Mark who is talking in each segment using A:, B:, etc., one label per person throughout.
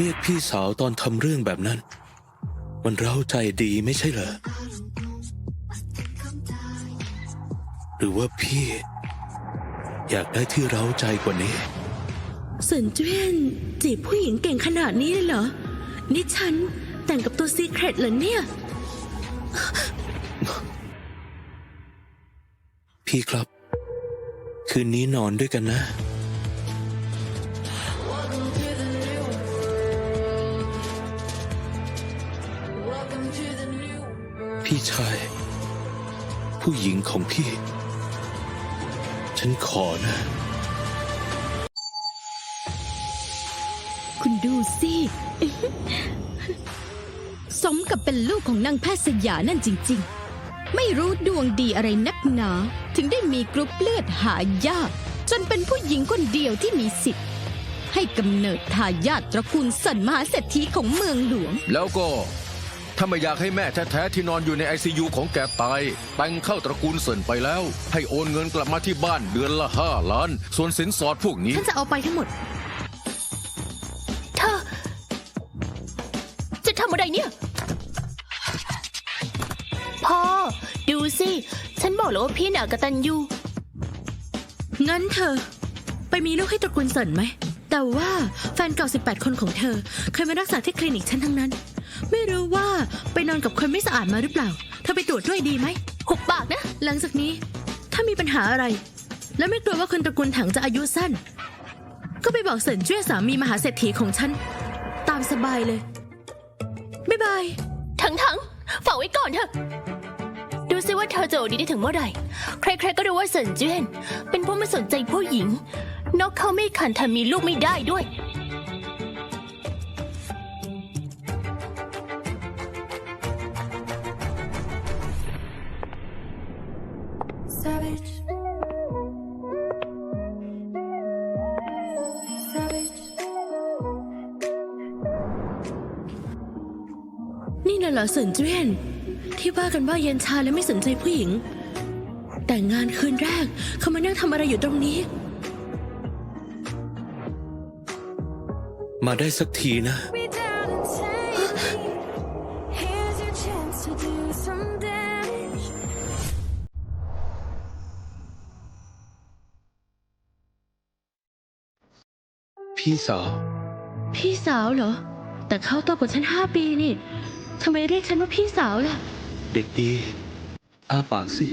A: เรียกพี่สาวตอนทำเรื่องแบบนั้น มันเร้าใจดีไม่ใช่เหรอ หรือว่าพี่ อยากได้ที่เร้าใจกว่านี้
B: เซินเจิ้นจีบผู้หญิงเก่งขนาดนี้เลยเหรอ นี่ฉันแต่งกับตัวซีเครตเหรอเนี่ย
A: พี่ครับ คืนนี้นอนด้วยกันนะ พี่ชาย ผู้หญิงของพี่ ฉันขอนะ
C: คุณดูสิ สมกับเป็นลูกของนางแพทย์สยานั่นจริง ๆ ไม่รู้ดวงดีอะไรนักหนา ถึงได้มีกรุ๊ปเลือดหายาก จนเป็นผู้หญิงคนเดียวที่มีสิทธิ์ ให้กำเนิดทายาทตระกูลสันมหาเศรษฐีของเมืองหลวง
D: แล้วก็ ถ้าไม่อยากให้แม่แท้ๆที่นอนอยู่ในไอซียูของแกตาย แต่งเข้าตระกูลเสินไปแล้ว ให้โอนเงินกลับมาที่บ้านเดือนละห้าล้าน ส่วนสินสอดพวกนี้
B: ฉันจะเอาไปทั้งหมด
E: เธอ จะทำอะไรเนี่ยพ่อดูสิ ฉันบอกแล้วว่าพี่น่ะกตันยู
B: งั้นเธอ ไปมีลูกให้ตระกูลเซินไหม แต่ว่าแฟนเก่า 18 คนของเธอ เคยมารักษาที่คลินิกฉันทั้งนั้น ไม่รู้ว่าไปนอนกับคนไม่สะอาดมาหรือเปล่า เธอไปตรวจด้วยดีไหม
E: หุบปากนะ
B: หลังจากนี้ ถ้ามีปัญหาอะไร และไม่กลัวว่าคนตระกูลถังจะอายุสั้น ก็ไปบอกเซินเจ้ยสามีมหาเศรษฐีของฉัน ตามสบายเลย บ๊ายบาย
E: ทั้งทั้งๆฝากไว้ก่อนเถอะ ดูสิว่าเธอจะโอดีได้ถึงเมื่อไหร่ ใครๆก็รู้ว่าเซินเจิ้นเป็นผู้ไม่สนใจผู้หญิง นอกเขาไม่ขันแถมมีลูกไม่ได้ด้วย
B: เหรอเซินเจิ้นที่ว่ากันว่าเย็นชาและไม่สนใจผู้หญิง แต่งงานคืนแรกเขามานั่งทำอะไรอยู่ตรงนี้
A: มาได้สักทีนะ
F: Me down and take me. Here's your chance to do some damage.
A: พี่สาว
B: พี่สาวเหรอ แต่เขาโตกว่าฉันห้าปีนี่ ทำไมเรียกฉันว่าพี่สาวล่ะ
A: เด็กดี อ้าปากสิ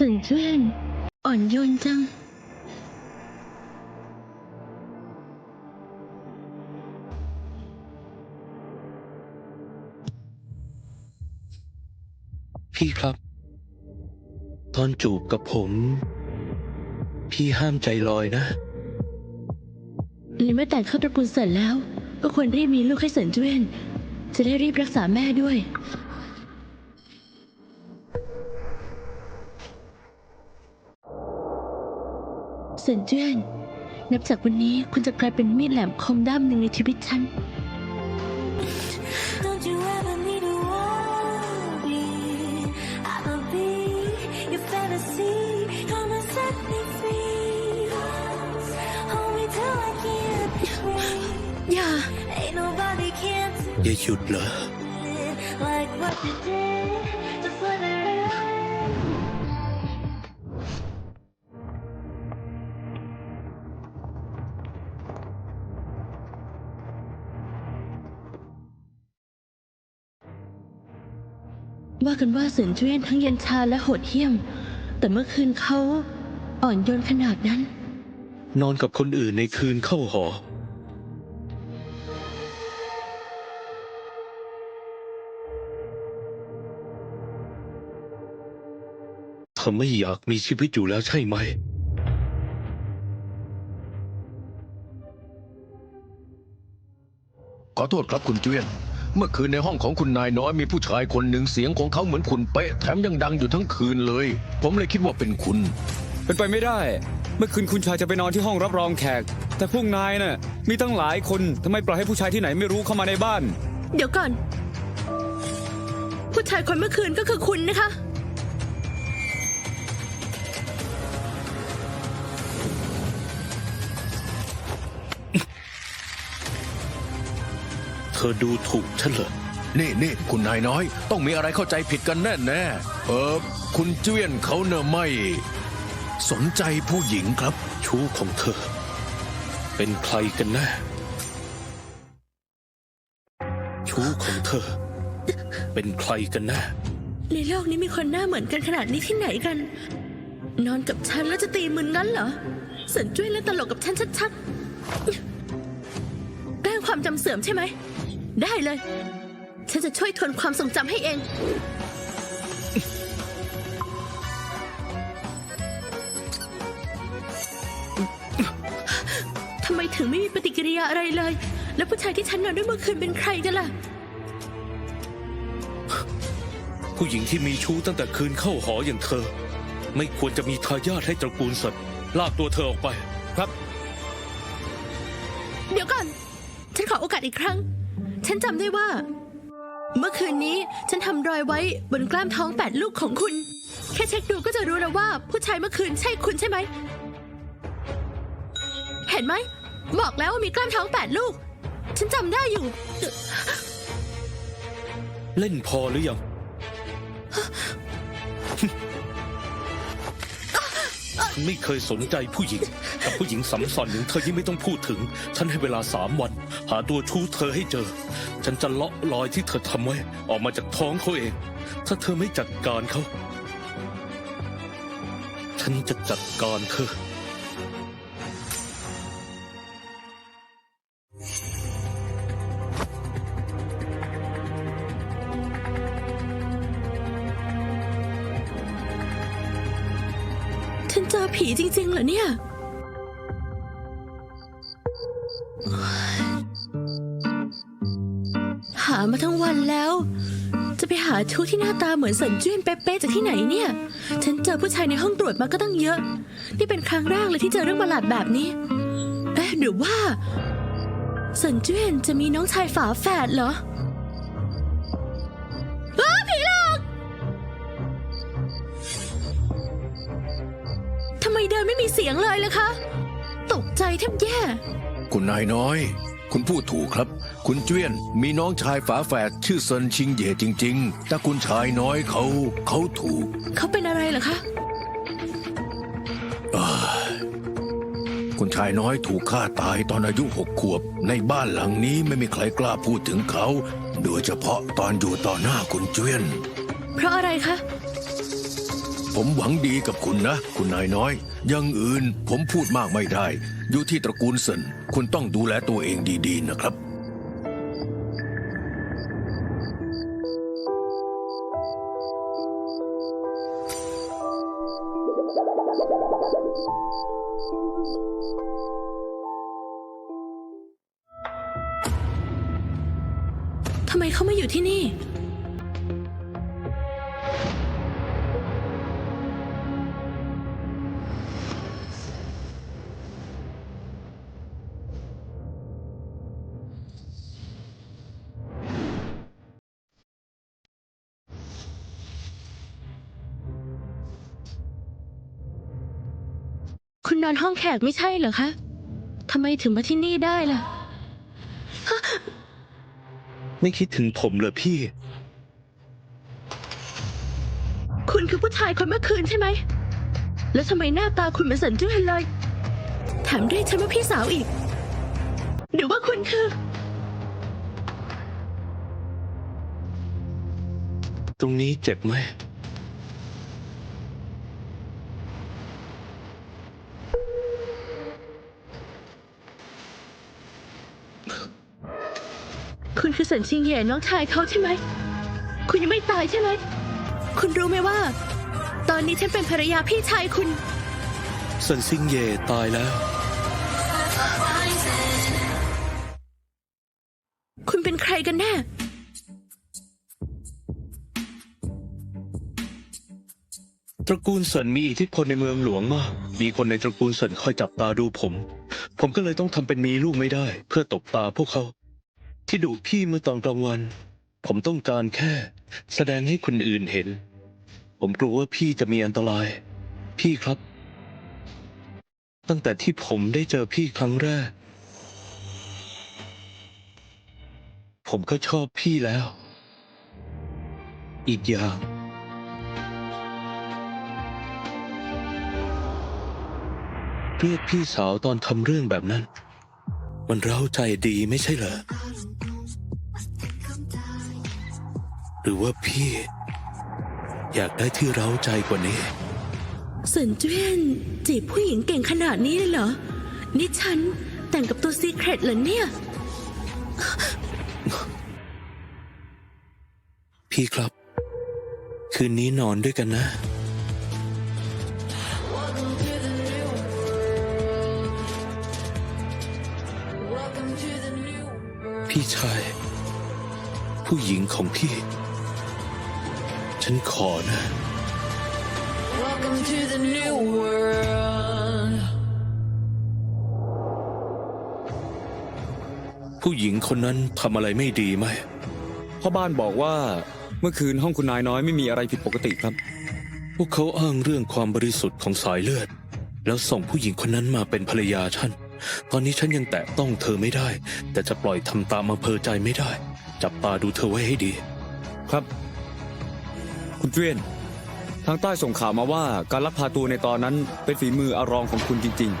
B: สินเจิ้นอ่อนโยนจัง
A: พี่ครับ ตอนจูบกับผม พี่ห้ามใจลอยนะ
B: ในเมื่อแต่งเข้าตระกูลเสินแล้ว ก็ควรรีบมีลูกให้เสินเจิ้นจะได้รีบรักษาแม่ด้วย เสินเจิ้นนับจากวันนี้คุณจะกลายเป็นมีดแหลมคมด้ามหนึ่งในชีวิตฉัน
F: Don't you ever need to worry. I'ma be your fantasy. Come and set me free. Hold me till I can't breathe.
B: อย่า
F: Ain't nobody can do
A: อย่าหยุดเหรอ
B: กันว่าเสินเจิ้นทั้งเย็นชาและโหดเหี้ยม แต่เมื่อคืนเขาอ่อนโยนขนาดนั้น
A: นอนกับคนอื่นในคืนเข้าหอ เธอไม่อยากมีชีวิตอยู่แล้วใช่ไหม
D: ขอโทษครับคุณเจียน เมื่อคืนในห้องของคุณนายน้อยมีผู้ชายคนหนึ่งเสียงของเขาเหมือนคุณเป๊ะแถมยังดังอยู่ทั้งคืนเลย ผมเลยคิดว่าเป็นคุณ
G: เป็นไปไม่ได้ เมื่อคืนคุณชายจะไปนอนที่ห้องรับรองแขก แต่พวกนายน่ะ มีตั้งหลายคนทำไมปล่อยให้ผู้ชายที่ไหนไม่รู้เข้ามาในบ้าน
B: เดี๋ยวก่อน ผู้ชายคนเมื่อคืนก็คือคุณนะคะ
A: ธอดูถูกฉันเหรอ
D: นี่นี่คุณนายน้อย ต้องมีอะไรเข้าใจผิดกันแน่แน่ๆเออคุณเจี้ยนเขาเนอะไม่ สนใจผู้หญิงครับ
A: ชู้ของเธอ เป็นใครกันแน่ชู้ของเธอ เป็นใครกันแน่
B: ในโลกนี้มีคนหน้าเหมือนกันขนาดนี้ที่ไหนกัน นอนกับฉันแล้วจะตีมึนงั้นเหรอเสินจุ้ยเล่นตลกกับฉันชัดๆแกล้งความจำเสื่อมใช่ไหม ได้เลย ฉันจะช่วยทวนความทรงจำให้เอง ทำไมถึงไม่มีปฏิกิริยาอะไรเลย แล้วผู้ชายที่ฉันนอนด้วยเมื่อคืนเป็นใครกันล่ะ
A: ผู้หญิงที่มีชู้ตั้งแต่คืนเข้าหออย่างเธอ ไม่ควรจะมีทายาทให้ตระกูลสัตว์ลากตัวเธอออกไป ครับ
B: เดี๋ยวก่อน ฉันขอโอกาสอีกครั้ง ฉันจำได้ว่า เมื่อคืนนี้ฉันทำรอยไว้บนกล้ามท้องแปดลูกของคุณ แค่เช็คดูก็จะรู้แล้วว่า ผู้ชายเมื่อคืนใช่คุณใช่ไหม เห็นไหม บอกแล้วว่ามีกล้ามท้องแปดลูก ฉันจำได้อยู่
A: เล่นพอหรือยัง ฉันไม่เคยสนใจผู้หญิง กับผู้หญิงสัมสอนอย่างเธอยิ่งไม่ต้องพูดถึง ฉันให้เวลาสามวัน หาตัวชู้เธอให้เจอ ฉันจะเลาะรอยที่เธอทำไว้ ออกมาจากท้องเขาเอง ถ้าเธอไม่จัดการเขา ฉันจะจัดการเธอ
B: ฉันเจอผีจริง ๆ เหรอเนี่ย หามาทั้งวันแล้ว จะไปหาชู้ที่หน้าตาเหมือนสินจี้นเป๊ะๆจากที่ไหนเนี่ย ฉันเจอผู้ชายในห้องตรวจมาก็ตั้งเยอะ นี่เป็นครั้งแรกเลยที่เจอเรื่องประหลาดแบบนี้ เอ๊ะหรือว่าสินจี้นจะมีน้องชายฝาแฝดเหรอ สียงเลยล่ะคะ ตกใจแทบแย่
D: คุณนายน้อย คุณพูดถูกครับ คุณเจี้ยนมีน้องชายฝาแฝดชื่อเซินชิงเหย่จริง ๆ แต่คุณชายน้อยเขาเขาถูก
B: เขาเป็นอะไรเหรอคะ
D: คุณชายน้อยถูกฆ่าตายตอนอายุหกขวบ ในบ้านหลังนี้ไม่มีใครกล้าพูดถึงเขา โดยเฉพาะตอนอยู่ต่อหน้าคุณเจี้ยน
B: เพราะอะไรคะ
D: ผมหวังดีกับคุณนะ คุณนายน้อย ยังอื่นผมพูดมากไม่ได้ อยู่ที่ตระกูลเซินคุณต้องดูแลตัวเองดีๆนะครับ
B: ทำไมเขาไม่อยู่ที่นี่ อนห้องแขกไม่ใช่เหรอคะทำไมถึงมาที่นี่ได้ล่ะ
A: ไม่คิดถึงผมเหรอพี่
B: คุณคือผู้ชายคนเมื่อคืนใช่ไหม แล้วทำไมหน้าตาคุณเหมือนสันจุ้ยเลย แถมเรียกฉันว่าพี่สาวอีก หรือว่าคุณคือ
A: ตรงนี้เจ็บไหม
B: คุณคือสันชิงเย่น้องชายเขาใช่ไหม คุณยังไม่ตายใช่ไหม คุณรู้ไหมว่า ตอนนี้ฉันเป็นภรรยาพี่ชายคุณ
A: สันชิงเย่ตายแล้ว
B: คุณเป็นใครกันแน่
A: ตระกูลเซินมีอิทธิพลในเมืองหลวงมาก มีคนในตระกูลเซินคอยจับตาดูผม ผมก็เลยต้องทำเป็นมีลูกไม่ได้ เพื่อตบตาพวกเขา ที่ดุพี่เมื่อตอนกลางวัน ผมต้องการแค่ แสดงให้คนอื่นเห็น ผมกลัวว่าพี่จะมีอันตราย พี่ครับ ตั้งแต่ที่ผมได้เจอพี่ครั้งแรก ผมก็ชอบพี่แล้ว อีกอย่างเรียกพี่สาวตอนทำเรื่องแบบนั้น มันเร้าใจดีไม่ใช่เหรอ หรือว่าพี่ อยากได้ที่เร้าใจกว่านี้
B: เสินเจี้ยนจีบผู้หญิงเก่งขนาดนี้เลยเหรอ นี่ฉันแต่งกับตัวซีเครตเหรอเนี่ย
A: พี่ครับ คืนนี้นอนด้วยกันนะ พี่ชาย ผู้หญิงของพี่ ฉันขอนะ
F: Welcome to the new world.
A: ผู้หญิงคนนั้นทำอะไรไม่ดีไหม
G: พ่อบ้านบอกว่าเมื่อคืนห้องคุณนายน้อยไม่มีอะไรผิดปกติครับ
A: พวกเขาอ้างเรื่องความบริสุทธิ์ของสายเลือด แล้วส่งผู้หญิงคนนั้นมาเป็นภรรยาฉันตอนนี้ฉันยังแตะต้องเธอไม่ได้ แต่จะปล่อยทำตามอำเภอใจไม่ได้ จับตาดูเธอไว้ให้ดี
G: ครับ คุณเวียน ทางใต้ส่งข่าวมาว่าการลักพาตัวในตอนนั้นเป็นฝีมืออารองของคุณจริง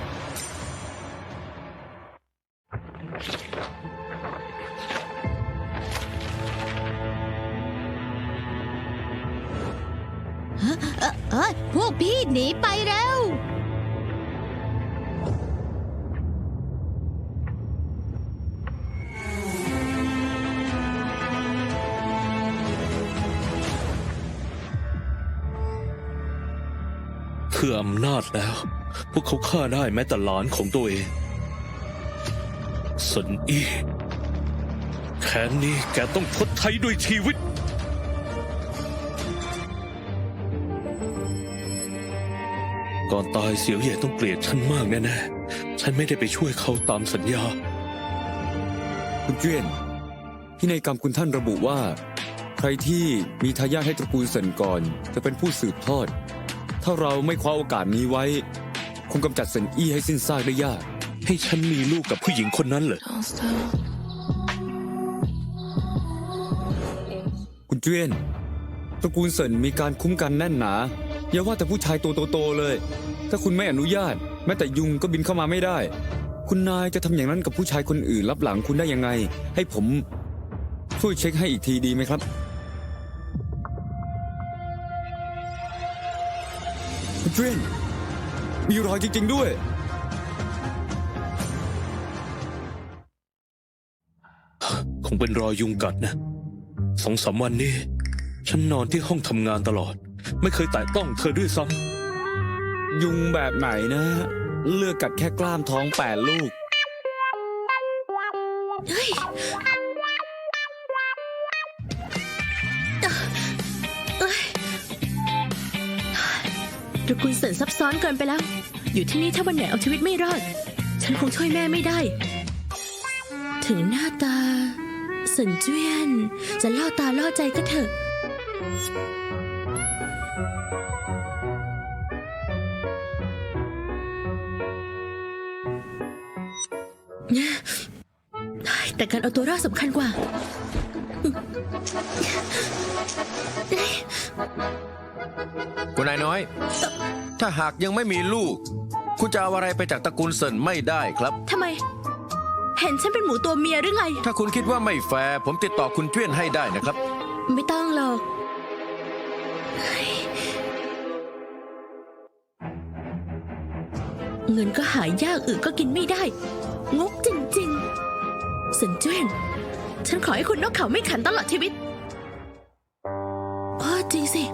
C: เอ้ยพวกพี่หนีไปแล้ว
A: อำนาจแล้ว พวกเขาฆ่าได้แม้แต่หลานของตัวเองสนอีแค้นนี้แกต้องชดใช้ด้วยชีวิตก่อนตายเสียวเหย่ต้องเกลียดฉันมากแน่ๆ ฉันไม่ได้ไปช่วยเขาตามสัญญา
G: คุณเจียนพินัยกรรมคุณท่านระบุว่า ใครที่มีทายาทให้ตระกูลเซินก่อนจะเป็นผู้สืบทอด ถ้าเราไม่คว้าโอกาสนี้ไว้ คงกำจัดเซินอี้ให้สิ้นซากได้ยาก
A: ให้ฉันมีลูกกับผู้หญิงคนนั้นเหรอ
G: คุณเจียนตระกูลเซินมีการคุ้มกันแน่นหนา อย่าว่าแต่ผู้ชายตัวโตๆเลย ถ้าคุณไม่อนุญาต แม้แต่ยุงก็บินเข้ามาไม่ได้ คุณนายจะทำอย่างนั้นกับผู้ชายคนอื่นรับหลังคุณได้ยังไง ให้ผมช่วยเช็คให้อีกทีดีไหมครับ เจียนมีรอยจริง ๆ ด้วย
A: คงเป็นรอยยุงกัดนะสองสามวันนี้ ฉันนอนที่ห้องทำงานตลอด ไม่เคยแตะต้องเธอด้วยซ้
G: ยุงแบบไหนนะ เลือกกัดแค่กล้ามท้องแปดลูก
B: ตระกูลเสินซับซ้อนเกินไปแล้ว อยู่ที่นี่ถ้าวันไหนเอาชีวิตไม่รอด ฉันคงช่วยแม่ไม่ได้ ถึงหน้าตาเสินเจี้ยน จะล่อตาล่อใจก็เถอะ แต่การเอาตัวรอดสำคัญกว่า
D: คุณนายน้อย ถ้าหากยังไม่มีลูก คุณจะเอาอะไรไปจากตระกูลเซินไม่ได้ครับ
B: ทำไม เห็นฉันเป็นหมูตัวเมียหรือไง
D: ถ้าคุณคิดว่าไม่แฟร์ผมติดต่อคุณเจี้ยนให้ได้นะครับ
B: ไม่ต้องหรอกเฮ้ยเงินก็หายากอึก็กินไม่ได้ งกจริงๆสินเจิ้นฉันขอให้คุณนกเขาไม่ขันตลอดชีวิตอ๋อจริงสิ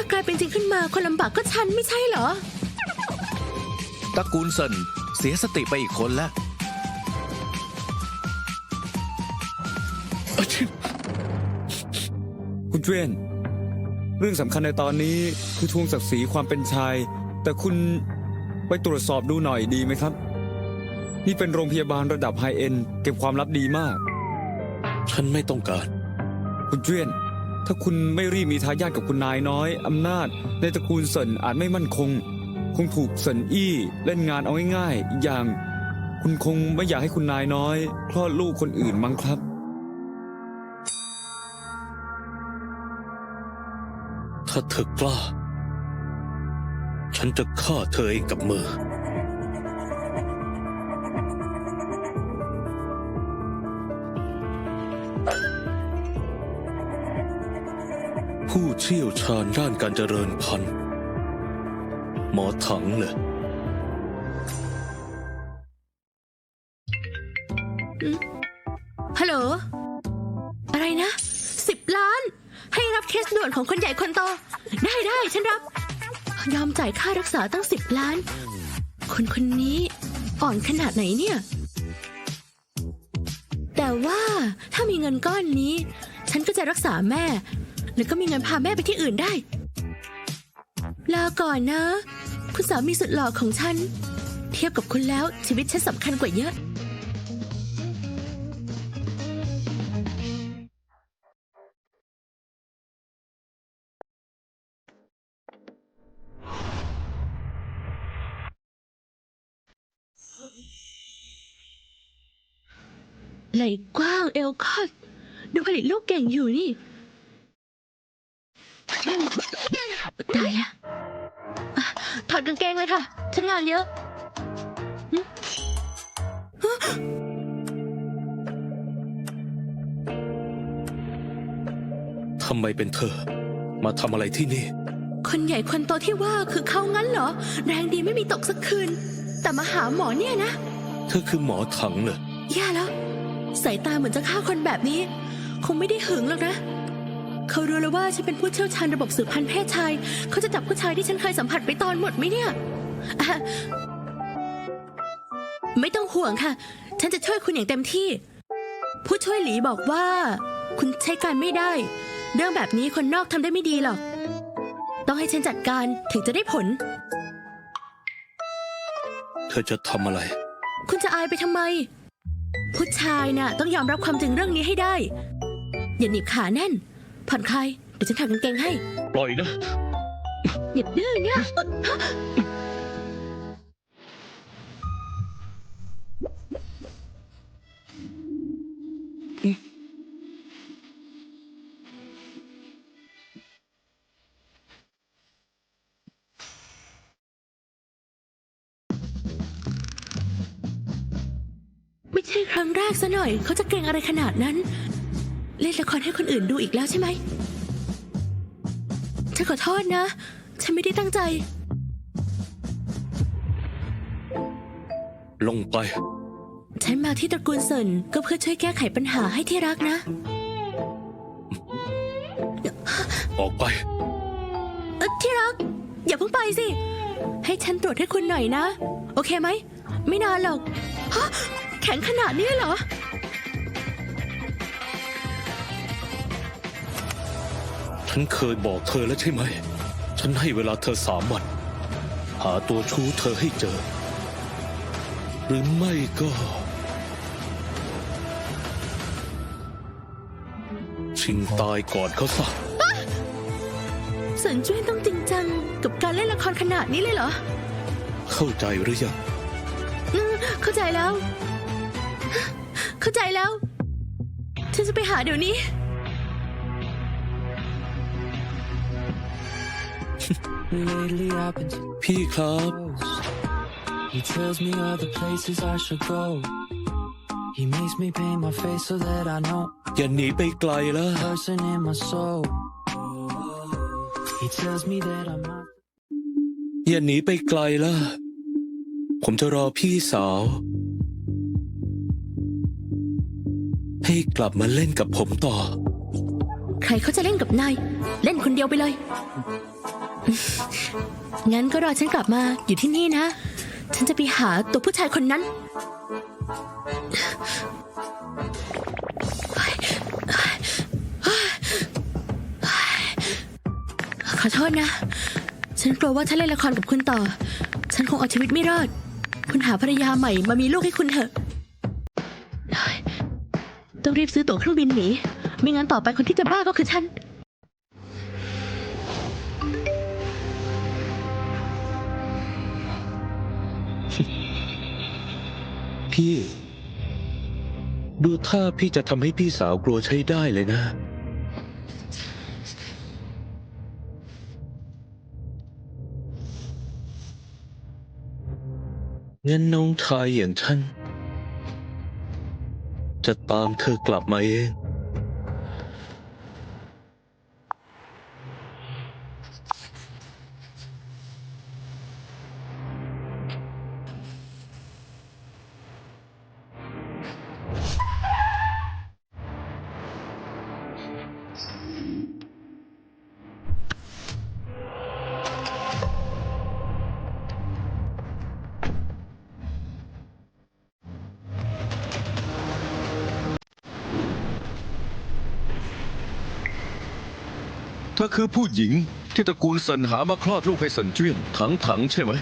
B: ถ้ากลายเป็นจริงขึ้นมาคนลำบากก็ฉันไม่ใช่เหรอ
D: ตระกูลเซินเสียสติไปอีกคนแล้วำ
A: อาชิ
G: คุณเจียนเรื่องสำคัญในตอนนี้คือทวงศักดิ์ศรีความเป็นชาย แต่คุณไปตรวจสอบดูหน่อยดีไหมครับ นี่เป็นโรงพยาบาลระดับไฮเอ็นเก็บความลับดีมาก
A: ฉันไม่ต้องการ
G: คุณเจียน ถ้าคุณไม่รีบมีทายาทกับคุณนายน้อยอำนาจ ในตระกูลเซินอาจไม่มั่นคง คงถูกเซินอี้เล่นงานเอาง่ายๆอีกอย่าง คุณคงไม่อยากให้คุณนายน้อย คลอดลูกคนอื่นมั้งครับ
A: ถ้าเธอกล้า ฉันจะฆ่าเธอเองกับมือ ผู้เชี่ยวชาญด้านการเจริญพันธุ์หมอถังเลย
B: ฮัลโหล อะไรนะสิบล้าน ให้รับเคสด่วนของคนใหญ่คนโต ได้ได้ฉันรับ ยอมจ่ายค่ารักษาตั้งสิบล้าน คนคนนี้อ่อนขนาดไหนเนี่ย แต่ว่าถ้ามีเงินก้อนนี้ ฉันก็จะรักษาแม่ แล้วก็มีเงินพาแม่ไปที่อื่นได้ ลาก่อนนะ คุณสามีสุดหล่อของฉัน เทียบกับคุณแล้วชีวิตฉันสำคัญกว่าเยอะ ไหล่กว้างเอวคอดดูผลิตลูกเก่งอยู่นี่ ตายแล้วอะถอดกางเกงเลยค่ะ ฉันงานเยอะ
A: ทำไมเป็นเธอ มาทำอะไรที่นี่
B: คนใหญ่คนโตที่ว่าคือเขางั้นเหรอ แรงดีไม่มีตกสักคืน แต่มาหาหมอเนี่ยนะ
A: เธอคือหมอถังเลย
B: แย่แล้ว สายตาเหมือนจะฆ่าคนแบบนี้ คงไม่ได้หึงหรอกนะ เขารู้แล้วว่าฉันเป็นผู้เชี่ยวชาญระบบสืบพันธุ์เพศชาย เขาจะจับผู้ชายที่ฉันเคยสัมผัสไปตอนหมดไหมเนี่ยอะไม่ต้องห่วงค่ะ ฉันจะช่วยคุณอย่างเต็มที่ ผู้ช่วยหลีบอกว่า คุณใช้การไม่ได้ เรื่องแบบนี้คนนอกทำได้ไม่ดีหรอก ต้องให้ฉันจัดการถึงจะได้ผล
A: เธอจะทำอะไร
B: คุณจะอายไปทำไม ผู้ชายน่ะ ต้องยอมรับความจริงเรื่องนี้ให้ได้ อย่าหนีบขาแน่น ผ่อนคลาย เดี๋ยวฉันถักกางเกงให้
A: ปล่อยนะ
B: อย่าดื้อเนี่ยไม่ใช่ครั้งแรกซะหน่อย เขาจะเก่งอะไรขนาดนั้น เล่นละครให้คนอื่นดูอีกแล้วใช่ไหมฉันขอโทษนะ ฉันไม่ได้ตั้งใจ
A: ลงไป
B: ฉันมาที่ตระกูลเซินก็เพื่อช่วยแก้ไขปัญหาให้ที่รักนะ
A: ออกไป
B: เอ่อที่รัก อย่าเพิ่งไปสิ ให้ฉันตรวจให้คุณหน่อยนะ โอเคไหม ไม่นานหรอกฮะแข็งขนาดนี้เหรอ
A: ฉันเคยบอกเธอแล้วใช่ไหม ฉันให้เวลาเธอสามวัน หาตัวชู้เธอให้เจอ หรือไม่ก็ ชิงตายก่อนเขาซะ
B: เซินจุ้ยต้องจริงจัง กับการเล่นละครขนาดนี้เลยเหรอ
A: เข้าใจหรือยัง
B: อืมเข้าใจแล้ว เข้าใจแล้วฉันจะไปหาเดี๋ยวนี้
A: พี่ครับ
H: close. He tells me all the places I should go. He makes me paint my face so that I know
A: อย่าหนีไปไกลแล้ว
H: person in my soul. He tells me that I'm not
A: อย่าหนีไปไกลล่ะผมจะรอพี่สาว ให้กลับมาเล่นกับผมต่อ
B: ใครเขาจะเล่นกับนาย เล่นคนเดียวไปเลย งั้นก็รอฉันกลับมาอยู่ที่นี่นะ ฉันจะไปหาตัวผู้ชายคนนั้น ขอโทษนะ ฉันกลัวว่าถ้าเล่นละครกับคุณต่อ ฉันคงเอาชีวิตไม่รอด คุณหาภรรยาใหม่มามีลูกให้คุณเถอะต้องรีบซื้อตั๋วเครื่องบินหนี ไม่งั้นต่อไปคนที่จะบ้าก็คือฉัน
A: พี่ ดูท่าพี่จะทำให้พี่สาวกลัวใช้ได้เลยนะ งั้นน้องชายอย่างฉัน จะตามเธอกลับมาเอง
D: อคือผู้หญิงที่ตระกูลเซินหามาคลอดลูกให้เซินเจี้ยนถังถังๆใช่ไหม